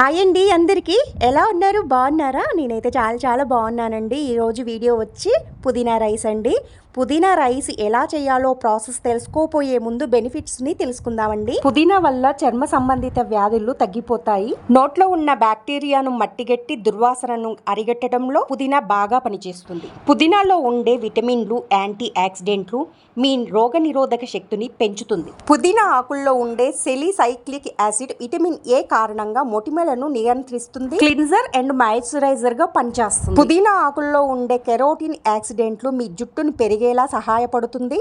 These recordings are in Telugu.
హాయ్ అండి అందరికీ. ఎలా ఉన్నారు? బాగున్నారా? నేనైతే చాలా చాలా బాగున్నానండి. ఈరోజు వీడియో వచ్చి పుదీనా రైస్ అండి. పుదీనా రైస్ ఎలా చేయాలో ప్రాసెస్ తెలుసుకోపోయే ముందు బెనిఫిట్స్ని తెలుసుకుందామండి. పుదీనా వల్ల చర్మ సంబంధిత వ్యాధులు తగ్గిపోతాయి. నోట్లో ఉన్న బ్యాక్టీరియాను మట్టిగట్టి దుర్వాసనను అరిగట్టడంలో పుదీనా బాగా పనిచేస్తుంది. పుదీనాలో ఉండే విటమిన్లు యాంటీ యాక్సిడెంట్లు మీ రోగ నిరోధక శక్తిని పెంచుతుంది. పుదీనా ఆకుల్లో ఉండే సెలిసైక్లిక్ యాసిడ్ విటమిన్ ఏ కారణంగా మొటిమలను నియంత్రిస్తుంది? క్లిన్జర్ అండ్ మాయిశ్చరైజర్గా పనిచేస్తుంది. పుదీనా ఆకుల్లో ఉండే కెరోటిన్ యాక్సిడెంట్లు మీ జుట్టును పెరిగి పెరిగేలా సహాయపడుతుంది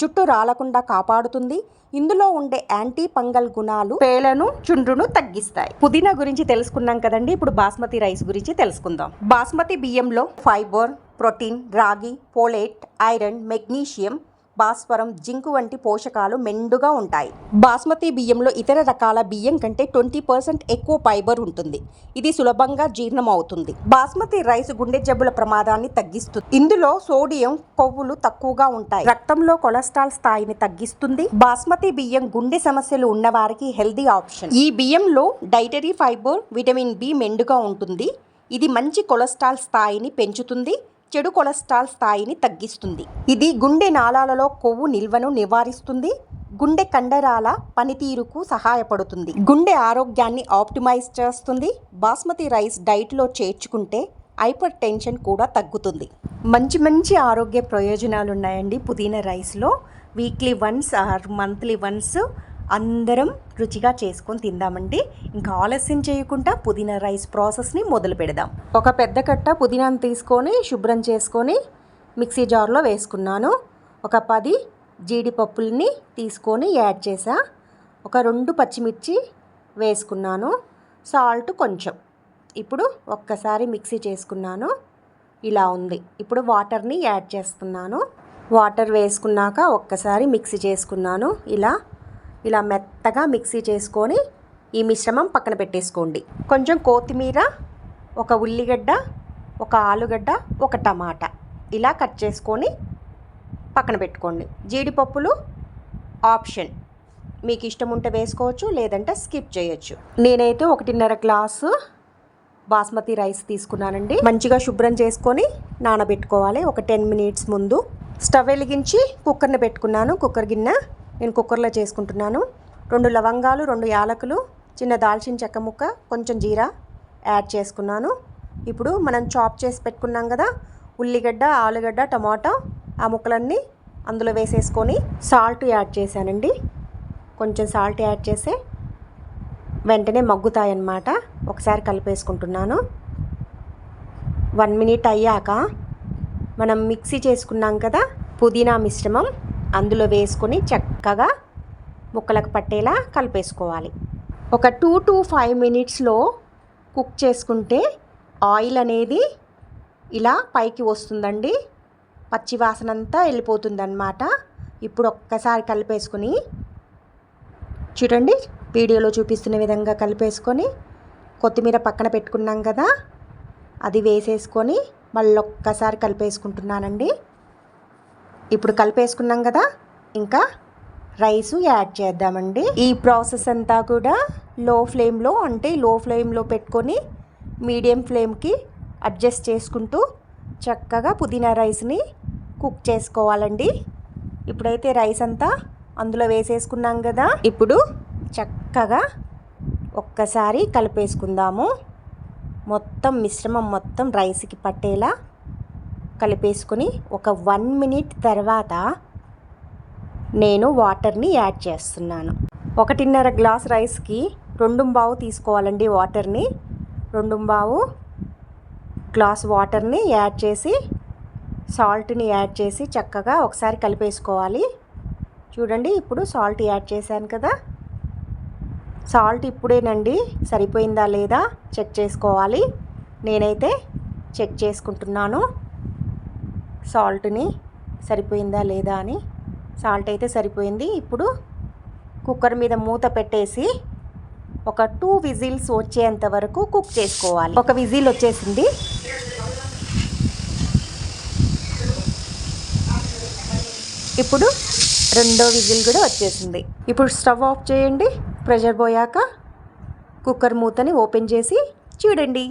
జుట్టు రాలకుండా కాపాడుతుంది. ఇందులో ఉండే యాంటీ పంగల్ గుణాలు పేలను చుండ్రును తగ్గిస్తాయి. పుదీనా గురించి తెలుసుకున్నాం కదండి ఇప్పుడు బాస్మతి రైస్ గురించి తెలుసుకుందాం. బాస్మతి బియ్యంలో ఫైబర్ ప్రోటీన్ రాగి పోలేట్ ఐరన్ మెగ్నీషియం భాస్వరం జింకు వంటి పోషకాలు మెండుగా ఉంటాయి. బాస్మతి బియ్యంలో ఇతర రకాల బియ్యం కంటే ట్వంటీ పర్సెంట్ ఎక్కువ ఫైబర్ ఉంటుంది. ఇది సులభంగా జీర్ణం అవుతుంది బాస్మతి రైస్ గుండె జబ్బుల ప్రమాదాన్ని తగ్గిస్తుంది. ఇందులో సోడియం కొవ్వులు తక్కువగా ఉంటాయి. రక్తంలో కొలెస్ట్రాల్ స్థాయిని తగ్గిస్తుంది. బాస్మతి బియ్యం గుండె సమస్యలు ఉన్నవారికి హెల్దీ ఆప్షన్. ఈ బియ్యంలో డైటరీ ఫైబర్ విటమిన్ బి మెండుగా ఉంటుంది. ఇది మంచి కొలెస్ట్రాల్ స్థాయిని పెంచుతుంది. చెడు కొలెస్ట్రాల్ స్థాయిని తగ్గిస్తుంది. ఇది గుండె నాళాలలో కొవ్వు నిల్వను నివారిస్తుంది. గుండె కండరాల పనితీరుకు సహాయపడుతుంది. గుండె ఆరోగ్యాన్ని ఆప్టిమైజ్ చేస్తుంది. బాస్మతి రైస్ డైట్లో చేర్చుకుంటే హైపర్ టెన్షన్ కూడా తగ్గుతుంది. మంచి మంచి ఆరోగ్య ప్రయోజనాలు ఉన్నాయండి పుదీనా రైస్లో. Weekly once or monthly once అందరం రుచిగా చేసుకొని తిందామండి. ఇంకా ఆలస్యం చేయకుండా పుదీనా రైస్ ప్రాసెస్ని మొదలు పెడదాం. ఒక పెద్ద కట్ట పుదీనాను తీసుకొని శుభ్రం చేసుకొని మిక్సీ జార్లో వేసుకున్నాను. ఒక పది జీడిపప్పుల్ని తీసుకొని యాడ్ చేసా. ఒక రెండు పచ్చిమిర్చి వేసుకున్నాను. సాల్ట్ కొంచెం. ఇప్పుడు ఒక్కసారి మిక్సీ చేసుకున్నాను. ఇలా ఉంది. ఇప్పుడు వాటర్ని యాడ్ చేస్తున్నాను. వాటర్ వేసుకున్నాక ఒక్కసారి మిక్సీ చేసుకున్నాను. ఇలా ఇలా మెత్తగా మిక్సీ చేసుకొని ఈ మిశ్రమం పక్కన పెట్టేసుకోండి. కొంచెం కొత్తిమీర ఒక ఉల్లిగడ్డ ఒక ఆలుగడ్డ ఒక టమాటా ఇలా కట్ చేసుకొని పక్కన పెట్టుకోండి. జీడిపప్పులు ఆప్షన్. మీకు ఇష్టం ఉంటే వేసుకోవచ్చు లేదంటే స్కిప్ చేయొచ్చు. నేనైతే ఒకటిన్నర గ్లాసు బాస్మతి రైస్ తీసుకున్నానండి. మంచిగా శుభ్రం చేసుకొని నానబెట్టుకోవాలి. ఒక టెన్ మినిట్స్ ముందు. స్టవ్ వెలిగించి కుక్కర్ని పెట్టుకున్నాను. కుక్కర్ గిన్నె నేను కుక్కర్లో చేసుకుంటున్నాను. రెండు లవంగాలు రెండు యాలకులు చిన్న దాల్చిన చెక్క ముక్క కొంచెం జీరా యాడ్ చేసుకున్నాను. ఇప్పుడు మనం చాప్ చేసి పెట్టుకున్నాం కదా ఉల్లిగడ్డ ఆలుగడ్డ టమాటా ఆ ముక్కలన్నీ అందులో వేసేసుకొని సాల్ట్ యాడ్ చేశానండి. కొంచెం సాల్ట్ యాడ్ చేసి వెంటనే మగ్గుతాయన్నమాట. ఒకసారి కలిపేసుకుంటున్నాను. వన్ మినిట్ అయ్యాక మనం మిక్సీ చేసుకున్నాం కదా పుదీనా మిశ్రమం. అందులో వేసుకొని చక్కగా ముక్కలకు పట్టేలా కలిపేసుకోవాలి. ఒక టూ టు ఫైవ్ మినిట్స్లో కుక్ చేసుకుంటే ఆయిల్ అనేది ఇలా పైకి వస్తుందండి. పచ్చి వాసన అంతా వెళ్ళిపోతుందన్నమాట. ఇప్పుడు ఒక్కసారి కలిపేసుకొని చూడండి వీడియోలో చూపిస్తున్న విధంగా కలిపేసుకొని కొత్తిమీర పక్కన పెట్టుకున్నాం కదా అది వేసేసుకొని మళ్ళీ ఒక్కసారి కలిపేసుకుంటున్నానండి. ఇప్పుడు కలిపేసుకున్నాం కదా. ఇంకా రైస్ యాడ్ చేద్దామండి. ఈ ప్రాసెస్ అంతా కూడా లో ఫ్లేమ్లో అంటే లో ఫ్లేమ్లో పెట్టుకొని మీడియం ఫ్లేమ్కి అడ్జస్ట్ చేసుకుంటూ చక్కగా పుదీనా రైస్ని కుక్ చేసుకోవాలండి. ఇప్పుడైతే రైస్ అంతా అందులో వేసేసుకున్నాం కదా. ఇప్పుడు చక్కగా ఒక్కసారి కలిపేసుకుందాము. మొత్తం మిశ్రమం మొత్తం రైస్కి పట్టేలా కలిపేసుకుని ఒక వన్ మినిట్ తర్వాత నేను వాటర్ని యాడ్ చేస్తున్నాను. ఒకటిన్నర గ్లాస్ రైస్కి రెండు బావు తీసుకోవాలండి వాటర్ని. రెండు బావు గ్లాస్ వాటర్ని యాడ్ చేసి సాల్ట్ని యాడ్ చేసి చక్కగా ఒకసారి కలిపేసుకోవాలి. చూడండి ఇప్పుడు సాల్ట్ యాడ్ చేశాను కదా. సాల్ట్ ఇప్పుడేనండి సరిపోయిందా లేదా చెక్ చేసుకోవాలి. నేనైతే చెక్ చేసుకుంటున్నాను. సాల్ట్ని సరిపోయిందా లేదా అని. సాల్ట్ అయితే సరిపోయింది. ఇప్పుడు కుక్కర్ మీద మూత పెట్టేసి ఒక టూ విజిల్స్ వచ్చేంత వరకు కుక్ చేసుకోవాలి. ఒక విజిల్ వచ్చేసింది. ఇప్పుడు రెండో విజిల్ కూడా వచ్చేసింది. ఇప్పుడు స్టవ్ ఆఫ్ చేయండి. ప్రెషర్ పోయాక కుక్కర్ మూతని ఓపెన్ చేసి చూడండి.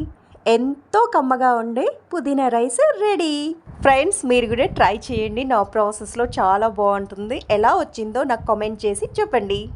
ఎంతో కమ్మగా ఉండే పుదీనా రైస్ రెడీ. ఫ్రెండ్స్ మీరు కూడా ట్రై చేయండి. నా ప్రాసెస్లో చాలా బాగుంటుంది. ఎలా వచ్చిందో నాకు కామెంట్ చేసి చెప్పండి.